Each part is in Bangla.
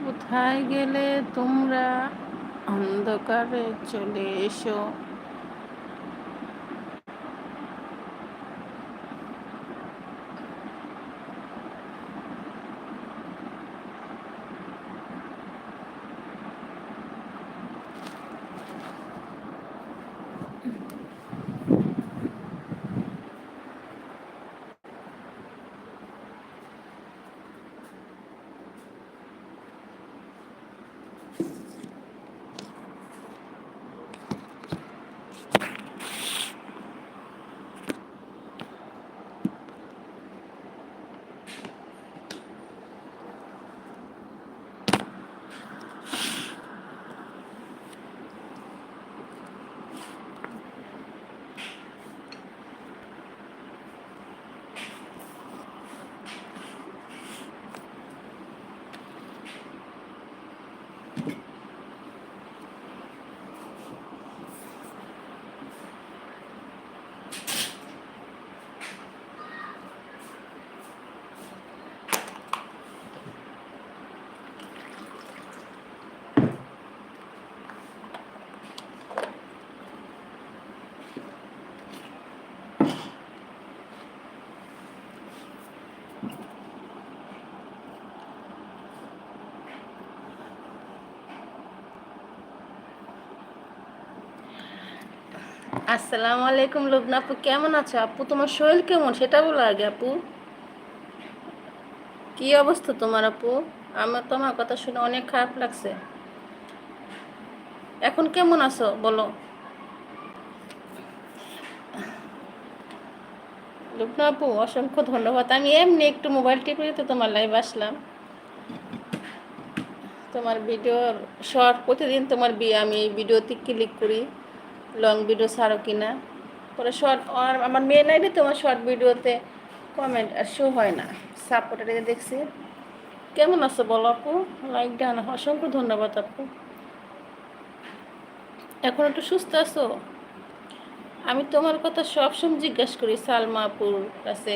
কোথায় গেলে তোমরা অন্ধকারে চলে এসো? আসসালামু আলাইকুম লুবনা আপু, কেমন আছো আপু? তোমার শরীর কেমন? সেটা বলো আগে আপু। কি অবস্থা তোমার আপু? আমার তোমার কথা শুনে অনেক খারাপ লাগছে। এখন কেমন আছো? বলো। লুবনা আপু, অসংখ্য ধন্যবাদ। আমি এমনি একটু মোবাইল টিপে তো তোমার লাইভ আসলাম। তোমার ভিডিওর শর্ট প্রতিদিন তোমার আমি ভিডিওতে ক্লিক করি। লং ভিডিও ছাড়ো কিনা? পরে শর্ট আমার মেয়ে লাইনে তোমার শর্ট ভিডিওতে কমেন্ট আর শো হয় না। সাপোর্টারে দেখছি। কেমন আছো বলো আপু? Like done. অসংখ্য ধন্যবাদ আপু। এখন একটু সুস্থ আছো? আমি তোমার কথা সবসময় জিজ্ঞাসা করি সালমা আপুর কাছে,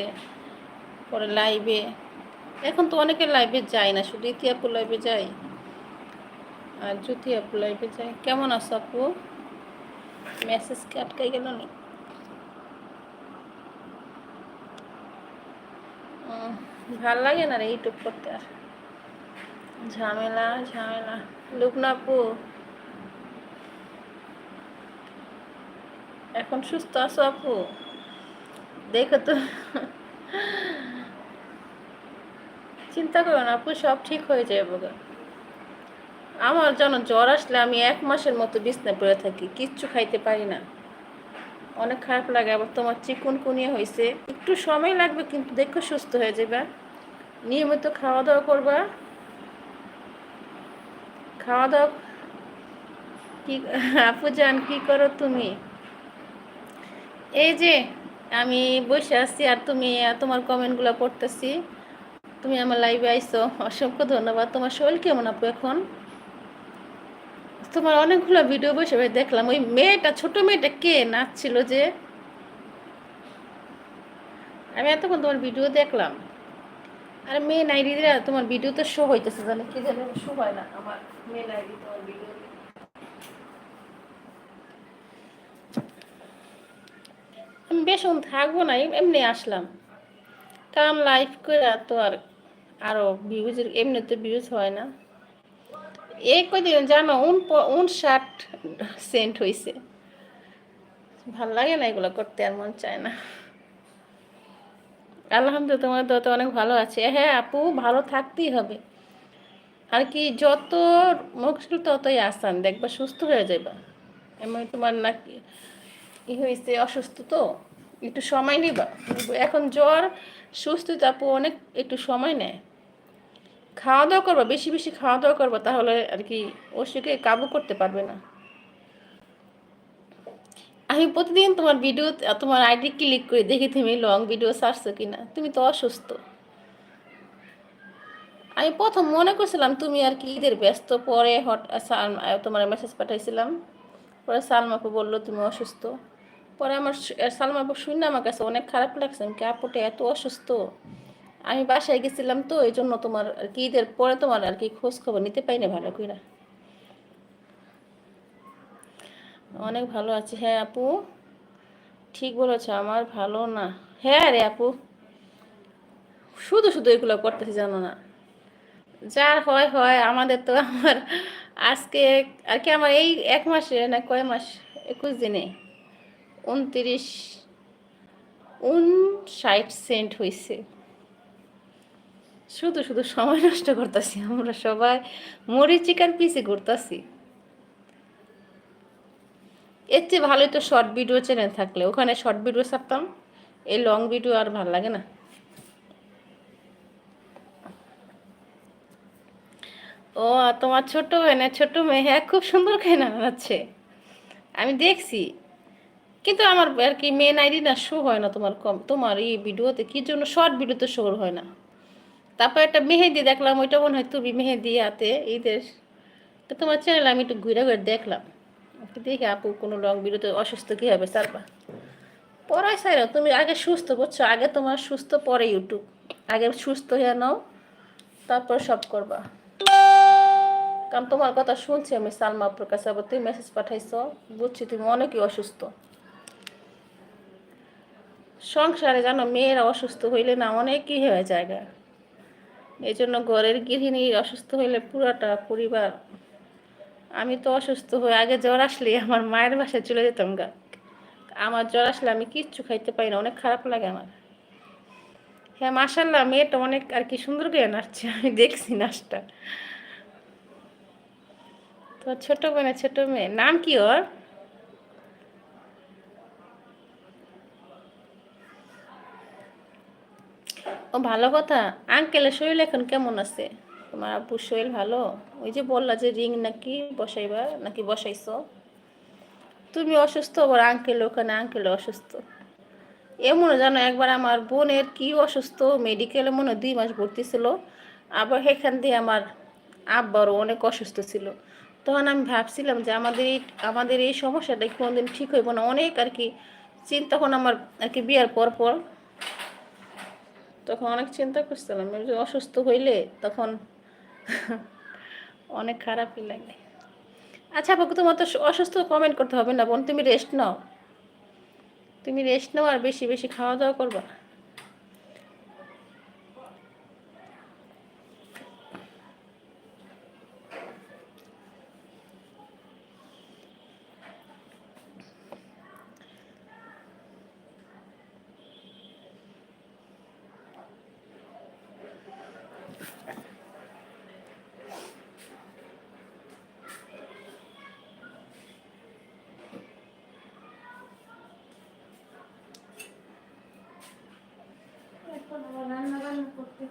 পরে লাইভে এখন তো অনেকে লাইভে যায় না, শুধু ইতিহাপুর লাইভে যাই আর জ্যোতি আপু লাইভে যাই কেমন আছো আপু? মেসেজ কি আটকাই গেল নি? ভালো লাগে না রে ইউটিউব করতে আর? ঝামেলা ঝামেলা। লুকনাপু এখন সুস্থ আছো আপু? দেখো তো। চিন্তা করো না আপু, সব ঠিক হয়ে যাবে আমার যেন জ্বর আসলে আমি এক মাসের মতো বিছনায় পড়ে থাকি, কিচ্ছু খাইতে পারি না। অনেক খারাপ লাগে, আবার তোমার চিকুন কুনিয়ে হয়েছে একটু সময় লাগবে কিন্তু দেখো সুস্থ হয়ে যাবে নিয়মিত খাওয়া দাওয়া করবা। খাওয়া দাওয়া কি, আপু জান, কি করো তুমি? এই যে, আমি বসে আছি আর তুমি, তোমার কমেন্টগুলো পড়তেছি। তুমি আমার লাইভে আইসো, অসংখ্য ধন্যবাদ। তোমার শরীর কেমন আপু এখন? তোমার অনেকগুলো ভিডিও বসে দেখলাম। ওই মেয়েটা, ছোট মেয়েটা কে? নাচছিল যে। আমি এতক্ষণ তোমার ভিডিও দেখলাম। আর মেয়ে নাইরিরা তোমার ভিডিও তো শো হইতেছে জানে, কি জানে শো হয় না আমার। মেয়ে নাইরি তোমার ভিডিও আমি বেশন থাকব না এমনি আসলাম। কাম লাইফ করে তো আর আরও ভিউজ এমনিতে ভিউজ হয় না। এই কদিন জানো উন উনষাট সেন্ট হয়েছে ভালো লাগে না এগুলো করতে, আর মন চায় না। আলহামদুলিল্লাহ, তোমার তো অনেক ভালো আছে। হ্যাঁ আপু, ভালো থাকতেই হবে। আর কি, যত মুশকিল ততই আসান, দেখবা সুস্থ হয়ে যাবা এমন তোমার নাকি ই হয়েছে অসুস্থ তো, একটু সময় নিবা। এখন জ্বর সুস্থ আপু, অনেক একটু সময় নেয়। খাওয়া দাওয়া করবা, বেশি বেশি খাওয়া দাওয়া করবা, তাহলে আর কি অসুখে কাবু করতে পারবে না। আমি প্রতিদিন তোমার ভিডিও তোমার আইডি ক্লিক করে দেখি তুমি লং ভিডিও ছাড়ছো কিনা। তুমি তো অসুস্থ। আমি প্রথম মনে করছিলাম তুমি আর কি ঈদের ব্যস্ত, পরে হট তোমার মেসেজ পাঠাইছিলাম। পরে সালমাকে বলল তুমি অসুস্থ। পরে আমার স- সালমা আপু শুনে আমার কাছে অনেক খারাপ লাগছে। আমি কি এত অসুস্থ। আমি বাসায় গেছিলাম তো এই জন্য তোমার আর কি, ঈদের পরে তোমার আর কি খোঁজ খবর নিতে পাই না ভালো করে অনেক ভালো আছে। হ্যাঁ আপু, ঠিক বলেছ, আমার ভালো না। হ্যাঁ রে আপু, শুধু শুধু এগুলো করতেছি, জানো না। যার হয় হয়, আমাদের তো আমার আজকে আর কি আমার এই এক মাসে না কয় মাস, একুশ দিনে উনত্রিশ, উনষাট সেন্ট হয়েছে শুধু শুধু সময় নষ্ট করতেছি। আমরা সবাই মরিচিকার পিছে ঘুরতেছি এর চেয়ে ভালোই তো শর্ট ভিডিও চ্যানেল থাকলে। ওখানে শর্ট ভিডিও ছাড়তাম। এই লং ভিডিও আর ভালো লাগে না। ও তোমার ছোট মেয়ে ছোট মেয়ে হ্যাঁ খুব সুন্দর করে নাড়াচ্ছে আমি দেখছি। কিন্তু আমার আর কি মেন আইডি না শো হয় না তোমার কম তোমার এই ভিডিওতে কি জন্য শর্ট ভিডিওতে শো হয় না? তারপর একটা মেহেদি দেখলাম, ওইটা মনে হয় তুমি মেহেদি হাতে ঈদের তো তোমার চ্যানেল আমি একটু ঘুরে ঘুরে দেখলাম। দেখি আপু কোনো লং ভিডিওতে অসুস্থ কী হবে, সারবা। পড়াই সাইরা, তুমি আগে সুস্থ বুঝছ, আগে তোমার সুস্থ পরে ইউটিউব আগে সুস্থ হয়ে নাও, তারপর সব করবা। কারণ তোমার কথা শুনছি আমি, সালমা আপুর কাছে আবার তুমি মেসেজ পাঠাইছো, বুঝছি তুমি অনেকই অসুস্থ। সংসারে জানো, মেয়েরা অসুস্থ হইলে না অনেকই হয়ে জায়গা এই জন্য ঘরের গৃহিণী অসুস্থ হইলে পুরাটা পরিবার। আমি তো অসুস্থ হয়ে আগে জ্বর আসলে আমার মায়ের বাসায় চলে যেতাম গা। আমার জ্বর আসলে আমি কিচ্ছু খাইতে পারি না, অনেক খারাপ লাগে আমার। হ্যাঁ মাসাল্লাহ মেয়েটা অনেক আর কি সুন্দর করে নাচছে, আমি দেখছি নাচটা। তো ছোট মেয়ে ছোট মেয়ে, নাম কি ওর? ও, ভালো কথা। আঙ্কেলের শরীর এখন কেমন আছে? তোমার আব্বুর শরীর ভালো? ওই যে বললা যে রিং নাকি বসাইবা, নাকি বসাইছো? তুমি অসুস্থ, আবার আঙ্কেল ওখানে আঙ্কেল অসুস্থ। এমন জানো, একবার আমার বোনের কি অসুস্থ মেডিকেলে মনে দুই মাস ভর্তি ছিল আবার সেখান দিয়ে আমার আব্বারও অনেক অসুস্থ ছিল। তখন আমি ভাবছিলাম যে আমাদের এই আমাদের এই সমস্যাটা কোনোদিন ঠিক হইব না। অনেক আর কি চিন্তা, তখন আমার আর কি বিয়ার পর পর তখন অনেক চিন্তা করছিলাম, যে অসুস্থ হইলে তখন অনেক খারাপই লাগে। আচ্ছা আপু তোমার তো অসুস্থ কমেন্ট করতে হবে না, বোন, তুমি রেস্ট নাও। তুমি রেস্ট নাও আর বেশি বেশি খাওয়া দাওয়া করবা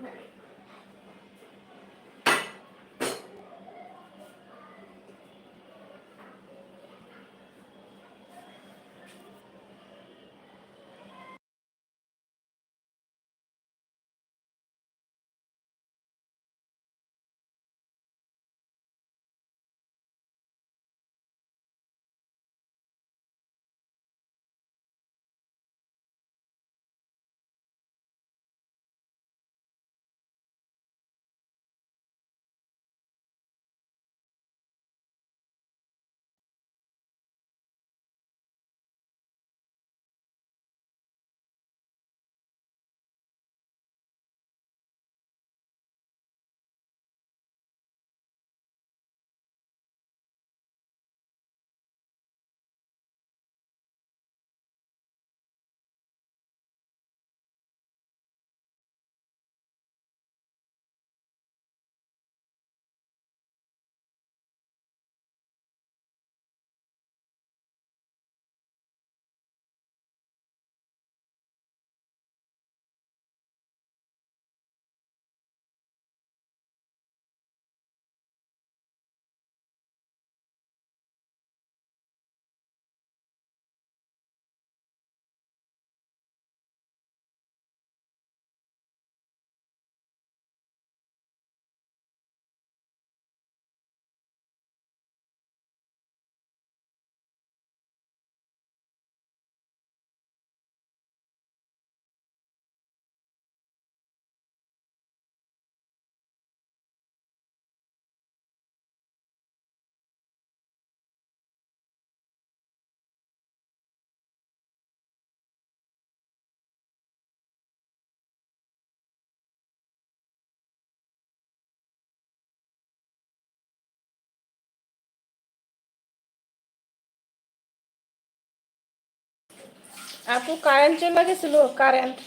Mary. আপু কারেন্ট চলে গেছিল কারেন্ট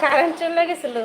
কারেন্ট চলে গেছিল